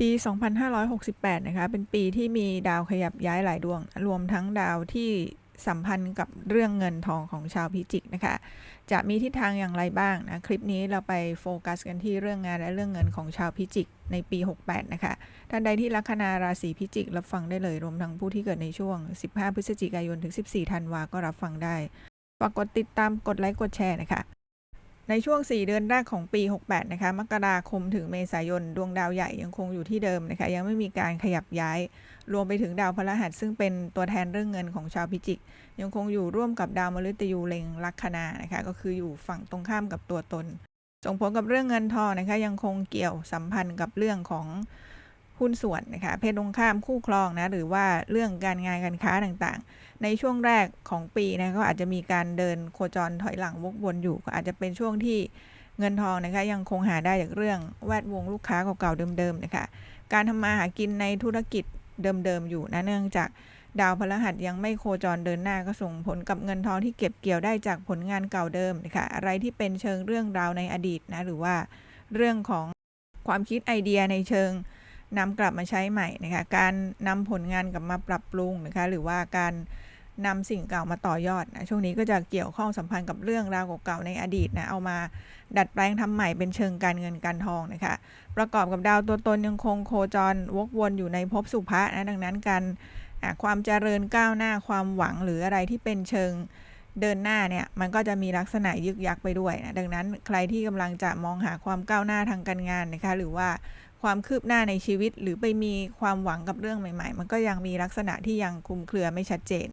ปี 2568 นะคะ เป็นปีที่มีดาวขยับย้ายหลายดวง รวมทั้งดาวที่สัมพันธ์กับเรื่องเงินทองของชาวพิจิกนะคะ จะมีทิศทางอย่างไรบ้างนะ คลิปนี้เราไปโฟกัสกันที่เรื่องงานและเรื่องเงินของชาวพิจิกในปี 68 นะคะ ท่านใดที่ลัคนาราศีพิจิกรับฟังได้เลย รวมทั้งผู้ที่เกิดในช่วง 15 พฤศจิกายน ถึง 14 ธันวาก็รับฟังได้ ฝากกดติดตาม กดไลค์ กดแชร์นะคะ ในช่วง 4 เดือนแรกของปี 68 นะคะ มกราคมถึงเมษายน ดวงดาวใหญ่ยังคงอยู่ที่เดิมนะคะ ยังไม่มีการขยับย้าย รวมไปถึงดาวพฤหัสซึ่งเป็นตัวแทนเรื่องเงินของชาวพิจิก ยังคงอยู่ร่วมกับดาวมฤตยูเล็งลัคนานะคะ ก็คืออยู่ฝั่งตรงข้ามกับตัวตน ส่งผลกับเรื่องเงินทองนะคะ ยังคงเกี่ยวสัมพันธ์กับเรื่องของ หุ้นส่วนนะคะเพศตรงข้ามคู่ครองนะหรือว่าเรื่องการงานการค้าต่างๆ ในช่วงแรกของปีนะก็อาจจะมีการเดินโคจรถอยหลังวกวนอยู่ ก็อาจจะเป็นช่วงที่เงินทองนะคะยังคงหาได้จากเรื่องแวดวงลูกค้าเก่าๆเดิมๆนะคะการทำมาหากินในธุรกิจเดิมๆอยู่นะเนื่องจากดาวพฤหัสยังไม่โคจรเดินหน้าก็ส่งผลกับเงินทองที่เก็บเกี่ยวได้จากผลงานเก่าเดิมนะคะอะไรที่เป็นเชิงเรื่องราวในอดีตนะหรือว่าเรื่องของความคิดไอเดียในเชิง นำกลับมาใช้ใหม่นะคะการนำผลงานกลับมาปรับปรุงนะคะหรือว่าการนำสิ่งเก่ามาต่อยอดนะช่วงนี้ก็จะเกี่ยวข้องสัมพันธ์กับเรื่องราวเก่าๆในอดีตนะเอามาดัดแปลงทำใหม่เป็นเชิงการเงินการทองนะคะประกอบกับดาวตัวตนยังคงโคจรวกวนอยู่ในภพสุภะนะดังนั้นการความเจริญก้าวหน้าความหวังหรืออะไรที่เป็นเชิงเดินหน้าเนี่ยมันก็จะมีลักษณะยึกยักไปด้วยนะดังนั้นใครที่กำลังจะมองหาความก้าวหน้าทางการงานนะคะหรือว่า ความคืบหน้าในชีวิต หรือไปมีความหวังกับเรื่องใหม่ ๆ มันก็ยังมีลักษณะที่ยังคลุมเครือไม่ชัดเจน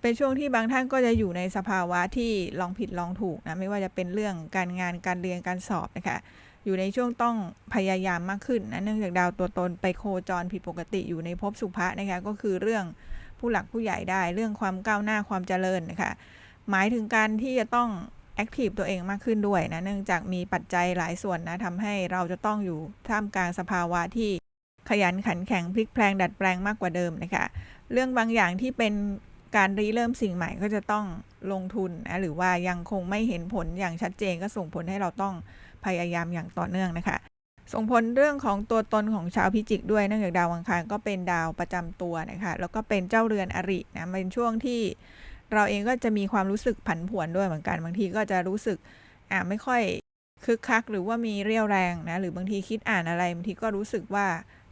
เป็นช่วงที่บางท่านก็จะอยู่ในสภาวะที่ลองผิดลองถูกนะไม่ว่าจะเป็นเรื่องการงานการเรียนการสอบนะคะอยู่ในช่วงต้องพยายามมากขึ้นนะเนื่องจากดาวตัวตนไปโคจรผิดปกติอยู่ในภพสุภะนะคะก็คือเรื่องผู้หลักผู้ใหญ่ได้เรื่องความก้าวหน้าความเจริญนะคะหมายถึงการที่จะต้อง แอคทีฟตัวเองมากขึ้นด้วยนะ เนื่องจากมีปัจจัยหลายส่วนนะทำให้เราจะต้องอยู่ท่ามกลางสภาวะที่ขยันขันแข็งพลิกแพลงดัดแปลงมากกว่าเดิมนะคะ เรื่องบางอย่างที่เป็นการรีเริ่มสิ่งใหม่ก็จะต้องลงทุนนะหรือว่ายังคงไม่เห็นผลอย่างชัดเจนก็ส่งผลให้เราต้องพยายามอย่างต่อเนื่องนะคะ ส่งผลเรื่องของตัวตนของชาวพิจิกด้วยเนื่องจากดาวอังคารก็เป็นดาวประจำตัวนะคะ แล้วก็เป็นเจ้าเรือนอรินะเป็นช่วงที่ เราเองก็จะมีความรู้สึกผันผวนด้วยเหมือนกัน บางทีก็จะรู้สึกอ่าไม่ค่อยคึกคัก หรือว่ามีเรี่ยวแรงนะหรือบางทีคิดอ่านอะไรบางทีก็รู้สึกว่า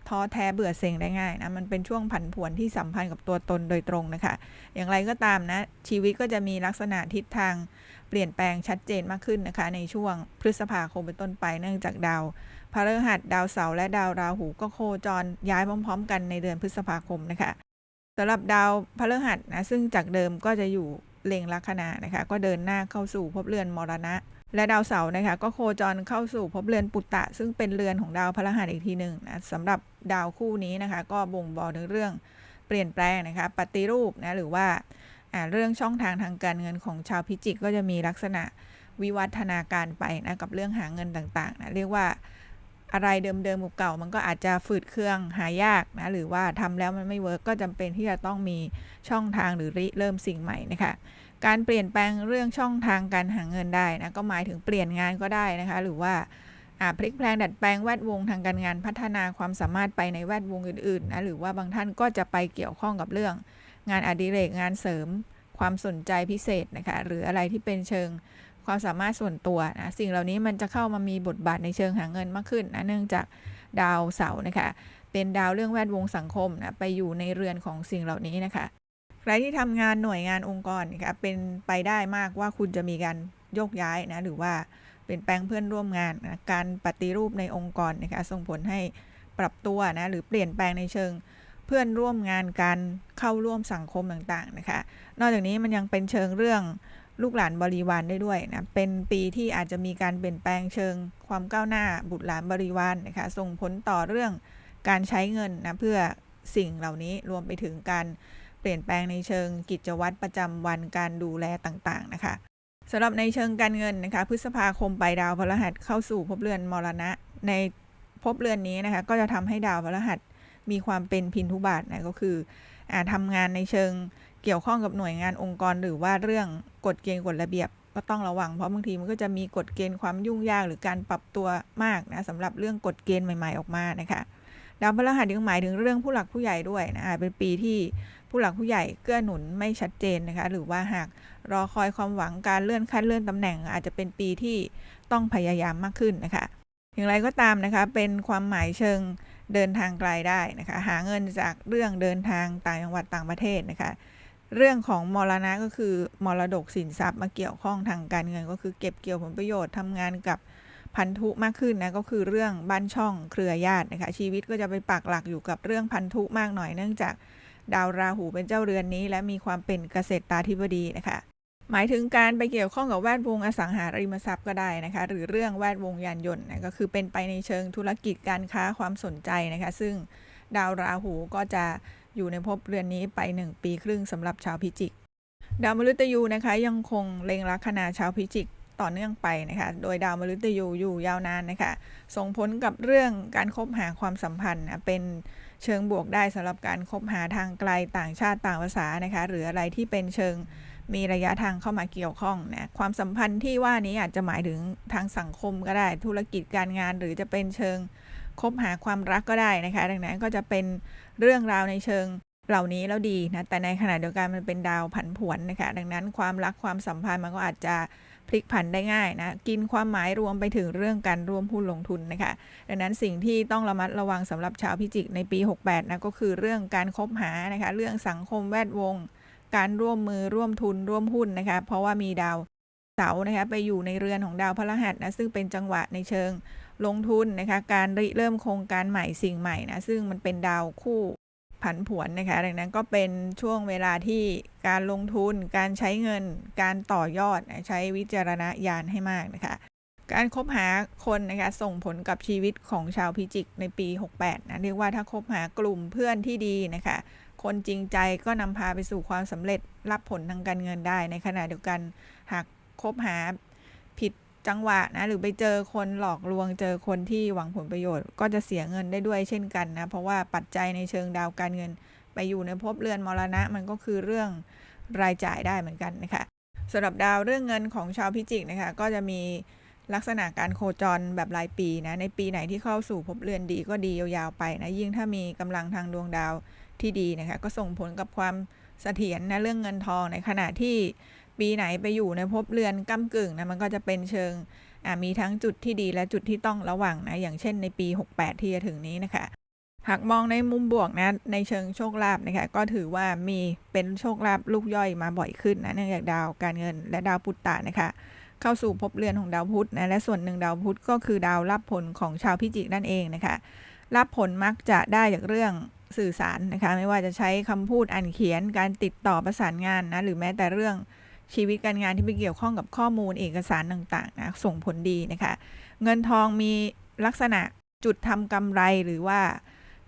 ท้อแท้เบื่อเซ็งได้ง่ายนะมันเป็นช่วงผันผวนที่สัมพันธ์กับตัวตนโดยตรงนะคะ อย่างไรก็ตามนะ ชีวิตก็จะมีลักษณะทิศทางเปลี่ยนแปลงชัดเจนมากขึ้นนะคะ ในช่วงพฤษภาคมเป็นต้นไปเนื่องจากดาวพฤหัสดาวเสาร์และดาวราหูก็โคจรย้ายพร้อม ๆ กันในเดือนพฤษภาคมนะคะ สำหรับดาวพฤหัสนะซึ่งจากเดิมก็จะอยู่เล็งลัคนานะคะ ก็เดินหน้าเข้าสู่ภพเรือนมรณะ และดาวเสาร์นะคะ ก็โคจรเข้าสู่ภพเรือนปุตตะ ซึ่งเป็นเรือนของดาวพฤหัสอีกทีหนึ่งนะสำหรับดาวคู่นี้นะคะ ก็บ่งบอกถึงเรื่องเปลี่ยนแปลงนะคะ ปฏิรูปนะหรือว่าเรื่องช่องทางทางการเงินของชาวพิจิกก็จะมีลักษณะวิวัฒนาการไปนะกับเรื่องหาเงินต่างๆนะเรียกว่า อะไรเดิมๆเก่ามันก็อาจจะฝืดเครื่องหายากนะหรือว่าทำแล้วมันไม่เวิร์กก็จำเป็นที่จะต้องมีช่องทางหรือริเริ่มสิ่งใหม่นะคะการเปลี่ยนแปลงเรื่องช่องทางการหาเงินได้นะก็หมายถึงเปลี่ยนงานก็ได้นะคะหรือว่าพลิกแปลงดัดแปลงแวดวงทางการงานพัฒนาความสามารถไปในแวดวงอื่นๆนะหรือว่าบางท่านก็จะไปเกี่ยวข้องกับเรื่อง งานอดิเรกงานเสริม ความสนใจพิเศษนะคะหรืออะไรที่เป็นเชิง ความสามารถส่วนตัวนะสิ่งเหล่านี้มันจะเข้ามามีบทบาทในเชิงหาเงินมากขึ้นนะเนื่องจากดาวเสาร์นะคะเป็นดาวเรื่องแวดวงสังคมนะไปอยู่ในเรือนของสิ่งเหล่านี้นะคะใครที่ทำงานหน่วยงานองค์กรนะคะเป็นไปได้มากว่าคุณจะมีการโยกย้ายนะหรือว่าเปลี่ยนแปลงเพื่อนร่วมงานนะการปฏิรูปในองค์กรนะคะส่งผลให้ปรับตัวนะหรือเปลี่ยนแปลงในเชิงเพื่อนร่วมงานการเข้าร่วมสังคมต่างๆนะคะ นอกจากนี้มันยังเป็นเชิงเรื่อง ลูกหลานบริวารได้ด้วยนะ เป็นปีที่อาจจะมีการเปลี่ยนแปลงเชิง ความก้าวหน้าบุตรหลานบริวารนนะคะ ส่งผลต่อเรื่องการใช้เงินนะเพื่อสิ่งเหล่านี้รวมไปถึงการเปลี่ยนแปลงในเชิงกิจวัตรประจำวันการดูแลต่างๆนะคะสำหรับในเชิงการเงินนะคะ พฤษภาคมไปดาวพฤหัสเข้าสู่ภพเรือนมรณะ ในภพเรือนนี้นะคะ ก็จะทำให้ดาวพฤหัสมีความเป็นพินทุบาทนะก็คืออทำงานในเชิง เกี่ยวข้องกับหน่วยงานองค์กร หรือว่าเรื่องกฎเกณฑ์กฎระเบียบก็ต้องระวัง เพราะบางทีมันก็จะมีกฎเกณฑ์ความยุ่งยากหรือการปรับตัวมากนะสำหรับเรื่องกฎเกณฑ์ใหม่ ๆออกมานะคะดาวพฤหัสยังหมายถึงเรื่องผู้หลักผู้ใหญ่ด้วยนะอาจเป็นปีที่ผู้หลักผู้ใหญ่เกื้อหนุนไม่ชัดเจนนะคะ หรือว่าหากรอคอยความหวังการเลื่อนขั้นเลื่อนตำแหน่ง อาจจะเป็นปีที่ต้องพยายามมากขึ้นนะคะ อย่างไรก็ตามนะคะ เป็นความหมายเชิงเดินทางไกลได้นะคะ หาเงินจากเรื่องเดินทางต่างจังหวัดต่างประเทศนะคะ เรื่องของมรณะก็คือมรดกสินทรัพย์มาเกี่ยวข้องทางการเงิน ก็คือเก็บเกี่ยวผลประโยชน์ทำงานกับพันธุมากขึ้นนะก็คือเรื่องบ้านช่องเครือญาตินะคะชีวิตก็จะไปปักหลักอยู่กับเรื่องพันธุมากหน่อยเนื่องจากดาวราหูเป็นเจ้าเรือนนี้ และมีความเป็นเกษตรตาธิบดีนะคะหมายถึงการไปเกี่ยวข้องกับแวดวงอสังหาริมทรัพย์ก็ได้นะคะหรือเรื่องแวดวงยานยนต์นะก็คือเป็นไปในเชิงธุรกิจการค้าความสนใจนะคะซึ่งดาวราหูก็จะ อยู่ในภพเรือนนี้ไป 1 ปีครึ่งสำหรับชาวพิจิก ดาวมฤตยูนะคะยังคงเล็งลัคนาชาวพิจิกต่อเนื่องไปนะคะ โดยดาวมฤตยูอยู่ยาวนานนะคะ ส่งผลกับเรื่องการคบหาความสัมพันธ์นะเป็นเชิงบวกได้สำหรับการคบหาทางไกลต่างชาติต่างภาษานะคะ หรืออะไรที่เป็นเชิงมีระยะทางเข้ามาเกี่ยวข้องนะความสัมพันธ์ที่ว่านี้อาจจะหมายถึงทางสังคมก็ได้ ธุรกิจการงานหรือจะเป็นเชิงคบหาความรักก็ได้นะคะ ดังนั้นก็จะเป็น เรื่องราวในเชิงเหล่านี้แล้วดีนะแต่ในขณะเดียวกันมันเป็นดาวผันผวนนะคะดังนั้นความรักความสัมพันธ์มันก็อาจจะพลิกผันได้ง่ายนะกินความหมายรวมไปถึงเรื่องการร่วมหุ้นลงทุนนะคะดังนั้นสิ่งที่ต้องระมัดระวังสำหรับชาวพิจิกในปี 68นะก็คือเรื่องการคบหานะคะเรื่องสังคมแวดวง การร่วมมือร่วมทุนร่วมหุ้นนะคะเพราะว่ามีดาวเสาร์นะคะไปอยู่ในเรือนของดาวพฤหัสนะซึ่งเป็นจังหวะในเชิง ลงทุนนะคะการริเริ่มโครงการใหม่สิ่งใหม่นะซึ่งมันเป็นดาวคู่ผันผวนนะคะดังนั้นก็เป็นช่วงเวลาที่การลงทุน การใช้เงิน การต่อยอดใช้วิจารณญาณให้มากนะคะการคบหาคนนะคะส่งผลกับชีวิตของชาวพิจิกในปี 68นะเรียกว่าถ้าคบหากลุ่มเพื่อนที่ดีนะคะคนจริงใจก็นำพาไปสู่ความสำเร็จรับผลทางการเงินได้ในขณะเดียวกันหากคบหา จังหวะนะหรือไปเจอคนหลอกลวงเจอคนที่หวังผลประโยชน์ ก็จะเสียเงินได้ด้วยเช่นกันนะ เพราะว่าปัจจัยในเชิงดาวการเงิน ไปอยู่ในภพเรือนมรณะ มันก็คือเรื่องรายจ่ายได้เหมือนกันนะคะสำหรับดาวเรื่องเงินของชาวพิจิกนะคะ ก็จะมีลักษณะการโคจรแบบรายปีนะในปีไหนที่เข้าสู่ภพเรือนดีก็ดียาวๆไปนะยิ่งถ้ามีกำลังทางดวงดาวที่ดีนะคะก็ส่งผลกับความเสถียรนะเรื่องเงินทองในขณะที่ ปีไหนไปอยู่ในภพเรือนก้ากึ่งนะมันก็จะเป็นเชิงมีทั้งจุดที่ดีและจุดที่ต้องระวังนะอย่างเช่นในปี 68 ที่จะถึงนี้นะคะหากมองในมุมบวกนะในเชิงโชคลาภนะคะก็ถือว่ามีเป็นโชคลาภลูกย่อยมาบ่อยขึ้นนะเนื่องจากดาวการเงินและดาวพุธตานะคะเข้าสู่ภพเรือนของดาวพุธนะและส่วนหนึ่งดาวพุธก็คือดาวรับผลของชาวพิจิกนั่นเองนะคะรับผลมักจะได้จากเรื่องสื่อสารนะคะไม่ว่าจะใช้คำพูดอ่านเขียนการติดต่อประสานงานนะหรือแม้แต่เรื่อง ชีวิตการงานที่ไปเกี่ยวข้องกับข้อมูลเอกสารต่างๆนะส่งผลดีนะคะ เงินทองมีลักษณะจุดทำกำไรหรือว่า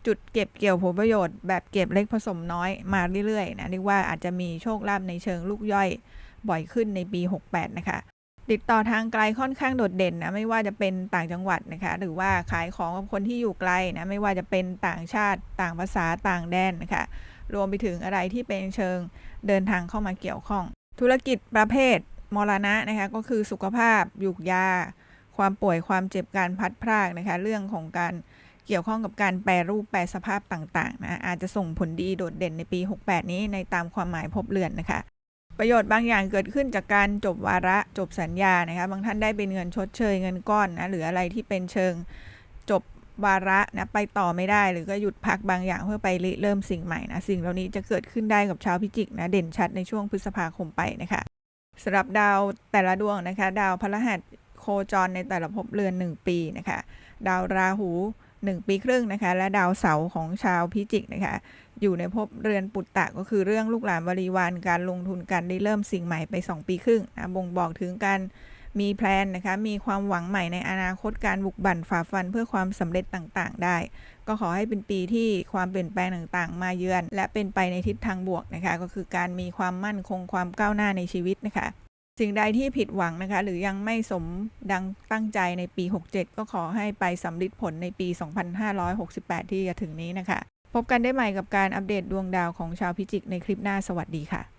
จุดเก็บเกี่ยวผลประโยชน์แบบเก็บเล็กผสมน้อยมาเรื่อยๆนะเรียกว่าอาจจะมีโชคลาภในเชิงลูกย่อยบ่อยขึ้นในปี 68 นะคะ ติดต่อทางไกลค่อนข้างโดดเด่นนะไม่ว่าจะเป็นต่างจังหวัดนะคะ หรือว่าขายของกับคนที่อยู่ไกลนะไม่ว่าจะเป็นต่างชาติต่างภาษาต่างแดนนะคะ รวมไปถึงอะไรที่เป็นเชิงเดินทางเข้ามาเกี่ยวข้อง ธุรกิจประเภทมรณะนะคะก็คือสุขภาพยุกยา ความป่วยความเจ็บการพัดพรากนะคะเรื่องของการเกี่ยวข้องกับการแปรรูปแปรสภาพต่างๆนะอาจจะส่งผลดีโดดเด่นในปี 68 นี้ในตามความหมายพบเรือนนะคะประโยชน์บางอย่างเกิดขึ้นจากการจบวาระจบสัญญานะคะบางท่านได้เป็นเงินชดเชยเงินก้อนนะหรืออะไรที่เป็นเชิงจบ วาระนะไปต่อไม่ได้ หรือก็หยุดพักบางอย่างเพื่อไปเริ่มสิ่งใหม่นะสิ่งเหล่านี้จะเกิดขึ้นได้กับชาวพิจิกนะเด่นชัดในช่วงพฤษภาคมไปนะคะสำหรับดาวแต่ละดวงนะคะ ดาวพฤหัสโคจรในแต่ละภพเรือน 1 ปีนะคะ ดาวราหู 1 ปีครึ่งนะคะ และดาวเสาร์ของชาวพิจิกนะคะ อยู่ในภพเรือนปุตตะก็คือเรื่องลูกหลานบริวารการลงทุนการได้เริ่มสิ่งใหม่ไป 2 ปีครึ่งนะบ่งบอกถึงการ มีแพลนนะคะ มีความหวังใหม่ในอนาคตการบุกบั่นฝ่าฟันเพื่อความสำเร็จต่างๆ ได้ ก็ขอให้เป็นปีที่ความเปลี่ยนแปลงต่างๆ มาเยือน และเป็นไปในทิศทางบวกนะคะ ก็คือการมีความมั่นคงความก้าวหน้าในชีวิตนะคะสิ่งใดที่ผิดหวังนะคะ หรือยังไม่สมดังตั้งใจในปี 67 ก็ขอให้ไปสำลิดผลในปี 2568 ที่จะถึงนี้นะคะ พบกันได้ใหม่กับการอัปเดตดวงดาวของชาวพิจิกในคลิปหน้าสวัสดีค่ะ